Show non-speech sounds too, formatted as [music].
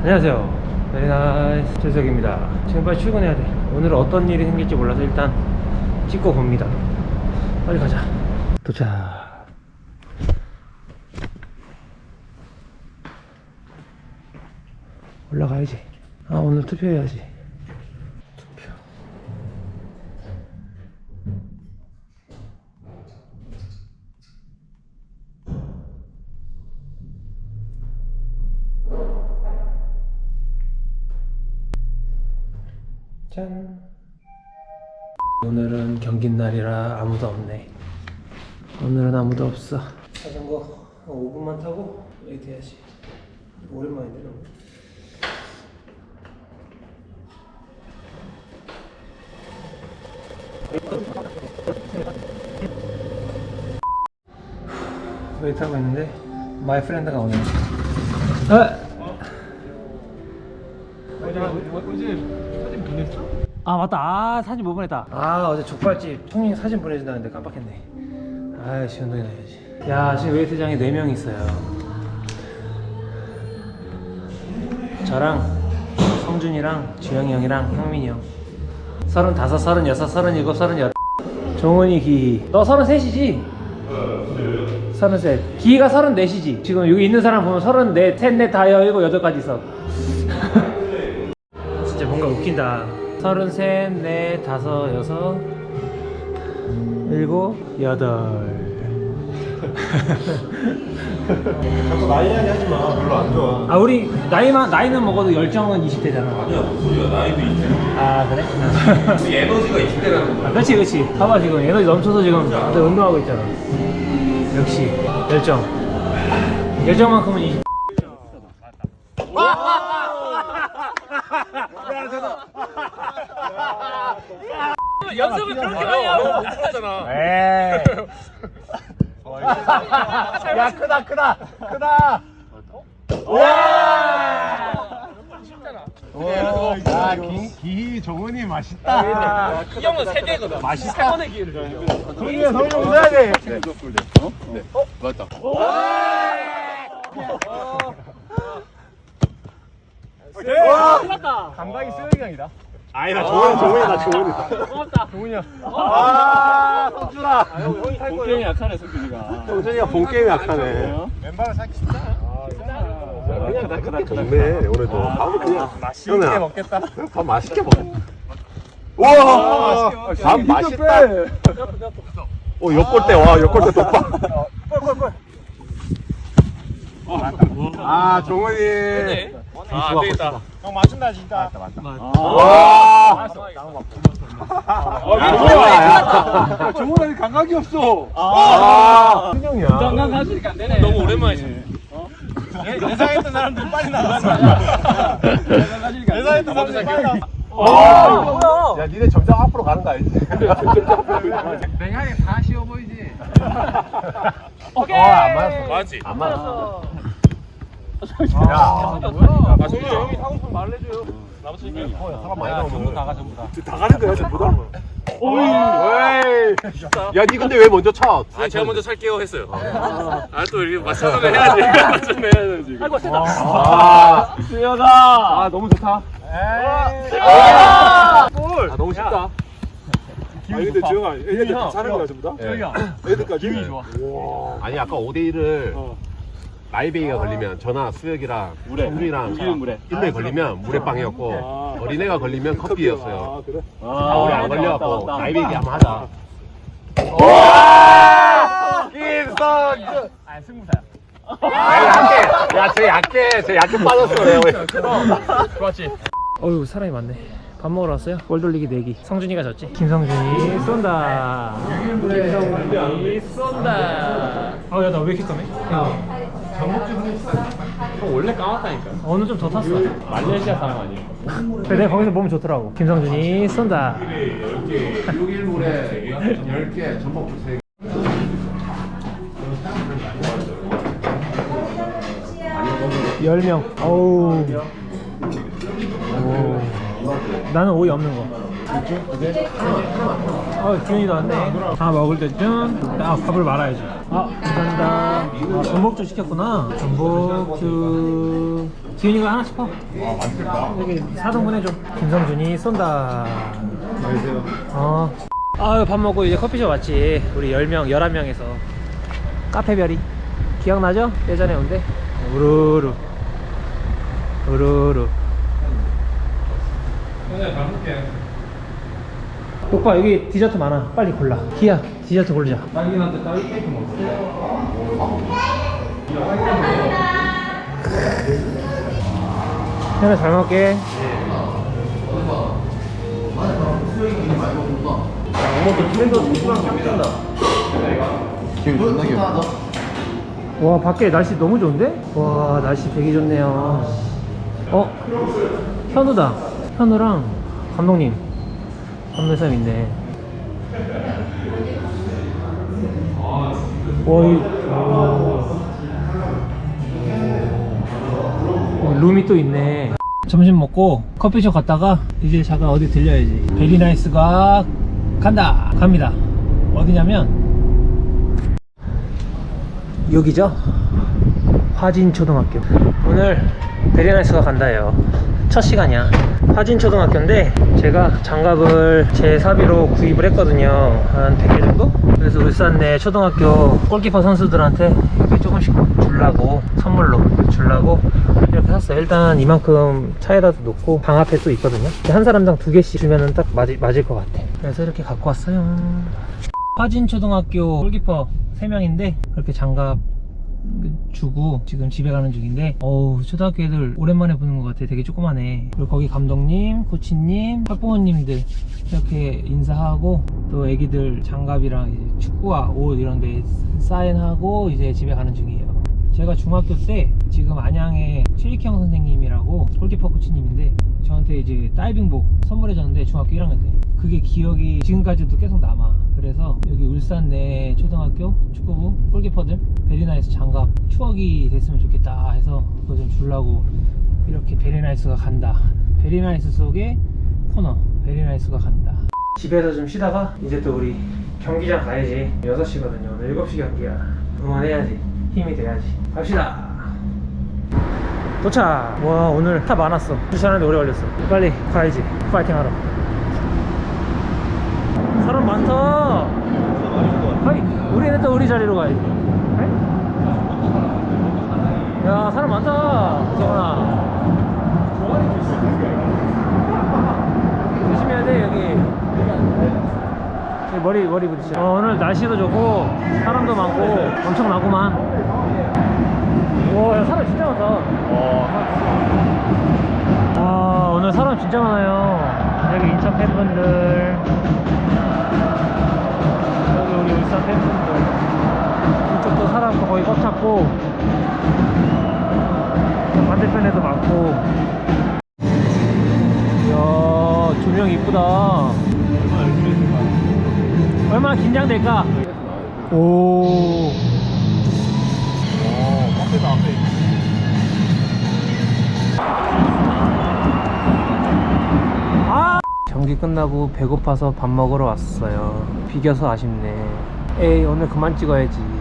안녕하세요. 베리나이스 재석입니다. 지금 빨리 출근해야 돼. 오늘은 어떤 일이 생길지 몰라서 일단 찍고 봅니다. 빨리 가자. 도착. 올라가야지. 아, 오늘 투표해야지. 짠. 오늘은 경기 날이라 아무도 없네. 오늘은 아무도 없어. 자전거 한 5분만 타고 웨이트 해야지. 오랜만인데 너무. 웨이트 하고 있는데 마이 프렌드가 오네. 아! 아 맞다. 아 사진 못 보냈다. 아 어제 족발집 총님 사진 보내준다는데 깜빡했네. 아이씨 운동이나 해야지. 야 지금 웨이트장에 4명 있어요. 저랑 성준이랑 주영이 형이랑 형민이 형. 서른다섯, 서른여섯, 서른일곱, 서른여덟 종훈이 기희 너 서른셋이지? 서른셋. 기희가 서른넷이지. 지금 여기 있는 사람 보면 서른넷, 셋넷, 다여, 일곱, 여덟까지 있어. 진짜 뭔가 웃긴다. 서른셋, 넷, 다섯, 여섯, 일곱, 여덟. [laughs] 자꾸 나이 이야기 하지 마. 별로 안 좋아. 아 우리 나이만 나이는 먹어도 열정은 20대잖아. 아니야, 소리야. 나이도 있지. 아 그래? [laughs] 우리 에너지가 20대라는 거야. 아, 그렇지 그렇지. 봐봐 지금 에너지 넘쳐서 지금 다들 운동하고 있잖아. 역시 열정. 열정만큼은 20. 연습을 그렇게 많이 하고 에이. 야, 크다, 크다. 크다. 와! 야, 기, 기 정훈이 맛있다. 이 형은 세 개거든. 맛있다. 세 번의 기회를 돼. 성민아, 성민이 웃어야 돼. 와! 끝났다. 감각이 수영이 형이다. 아니다, 정훈이, 정훈이다, 정훈이다. 고맙다. 정훈이야. 아, 성준아. 형이 탈 거예요. 게임이 약하네, 성준이가. 성준이가 본 게임이 약하네. 멤버를 사기 쉽다. 그냥 나 그렇게 좋네 오늘도 밥을 그냥 맛있게 먹겠다 밥 맛있게 먹어 우와 밥 맛있다 오 옆골대 와 옆골대 독박 아 종원이 아, 안 되겠다. 형 맞춘다 진짜. 맞다 맞다. 아, 와 종원이 감각이 없어. 아. 장난 가시니까 안 되네. 너무 오랜만이지. 예상했던 사람들 빨리 나갔어. 예상했던 사람들 빨리 나갔어. 아, 야? 니네 점점 앞으로 가는 거 알지? 맹하게 다 쉬워 보이지. 오케이. [laughs] 어, 안 맞았어. 맞지. 안 맞았어 야. 야 아, 성준 형이 사고 싶으면 말을 해줘요. 나부터 이겨. 사람 많이 나오는 전부 다 가, 전부 다. 다 가는 거야 전부 다? 오이 야 니 근데 왜 먼저 차? 아 제가 먼저 살게요 했어요. 아 또 이렇게 맞춰서 해야지. 맞춰서 해야지 지금. 아이고, 세다. 아 수현아. 아, 너무 좋다. 아 너무 쉽다 아, 아니 근데 주영아 애들 다 사는 거야 전부 다? 애들까지? 기분이 좋아 아니 아까 5대 1을 라이베이가 걸리면 전화 수혁이랑 성준이랑 우리는 물에. 1대 걸리면 물에빵이었고 어린애가 걸리면 커피였어요 아 그래? 아 우리 안 걸려갖고 라이베이 한번 하자 김성준 아, 승부사야. 약해 야 쟤 약해 쟤 약해 빠졌어 내가 좋았지. 어휴 사람이 많네. 밥 먹으러 왔어요? 볼 돌리기 내기. 성준이가 졌지? 김성준이 쏜다. 김성준이 쏜다. 어, 야, 나 왜 이렇게 까매? 원래 까맣다니까. 오늘 좀더 탔어. 말레이시아 사람 아니에요? 그래, 내가 거기서 보면 좋더라고. 김성준이 쏜다. 6일 물에 10개 전복 주세요 열명 어우. 오. 나는 오이 없는 거. 어, 준이도 왔네. 다 먹을 때쯤 아, 밥을 말아야지. 아, 감사합니다. 아, 전복죽 시켰구나. 전복죽 지훈이가 하나씩 퍼. 아 맛있겠다. 여기 4등분 해줘. 김성준이 쏜다. 안녕하세요. 어. 아유 밥 먹고 이제 커피숍 왔지. 우리 10명, 11명에서 카페별이 기억나죠? 예전에 온데 우르르 우르르. 오 빠 여기 디저트 많아. 빨리 골라. 기야 디저트 고르자. 딸기한테 딸기 케이크 먹었어. 현아 잘 먹게. 기분 존나 귀엽다. 와 밖에 날씨 너무 좋은데? 와 날씨 되게 좋네요. 어 현우다. 현우랑 감독님 감독님 있네. 와 이. 어, 룸이 또 있네. 점심 먹고 커피숍 갔다가 이제 잠깐 어디 들려야지. 베리나이스가 간다. 갑니다. 어디냐면 여기죠? 화진초등학교 오늘 베리나이스가 간다요 첫 시간이야 화진초등학교인데 제가 장갑을 제 사비로 구입을 했거든요. 한 100개 정도? 그래서 울산 내 초등학교 골키퍼 선수들한테 이렇게 조금씩 주려고 선물로 주려고 이렇게 샀어요. 일단 이만큼 차에다 놓고 방 앞에 또 있거든요. 한 사람당 두 개씩 주면 딱 맞을, 맞을 것 같아. 그래서 이렇게 갖고 왔어요. 화진초등학교 골키퍼 3명인데 그렇게 장갑 주고 지금 집에 가는 중인데 어우 초등학교 애들 오랜만에 보는 것 같아. 되게 조그마네. 그리고 거기 감독님 코치님 학부모님들 이렇게 인사하고 또 애기들 장갑이랑 축구화 옷 이런 데 사인하고 이제 집에 가는 중이에요. 제가 중학교 때 지금 안양에 최익형 선생님이라고 골키퍼 코치님인데 저한테 이제 다이빙복 선물해줬는데 중학교 1학년 때. 그게 기억이 지금까지도 계속 남아. 그래서 여기 울산 내 초등학교 축구부 골키퍼들 베리나이스 장갑 추억이 됐으면 좋겠다 해서 그거 좀 주려고 이렇게 베리나이스가 간다. 베리나이스 속에 코너 베리나이스가 간다. 집에서 좀 쉬다가 이제 또 우리 경기장 가야지. 6시거든요. 오늘 7시 경기야. 응원해야지. 힘이 돼야지. 갑시다. 도착! 와 오늘 차 많았어. 주차하는데 오래 걸렸어. 빨리 가야지. 파이팅 하러. 사람 많다. 하이 우리는 또 우리 자리로 가야지 하이? 야 사람 많다 재원아 조심해야 돼 여기 여기 머리 머리 부딪혀 어, 오늘 날씨도 좋고 사람도 많고 엄청 나구만 와, 야, 사람 진짜 많다. 와, 오늘 사람 진짜 많아요. 여기 인천 팬분들. 사람 거의 꽉 찼고. 반대편에도 많고. 이야, 조명 이쁘다. 얼마나 긴장될까? 오. 아! 경기 끝나고 배고파서 밥 먹으러 왔어요. 비겨서 아쉽네. 에이, 오늘 그만 찍어야지.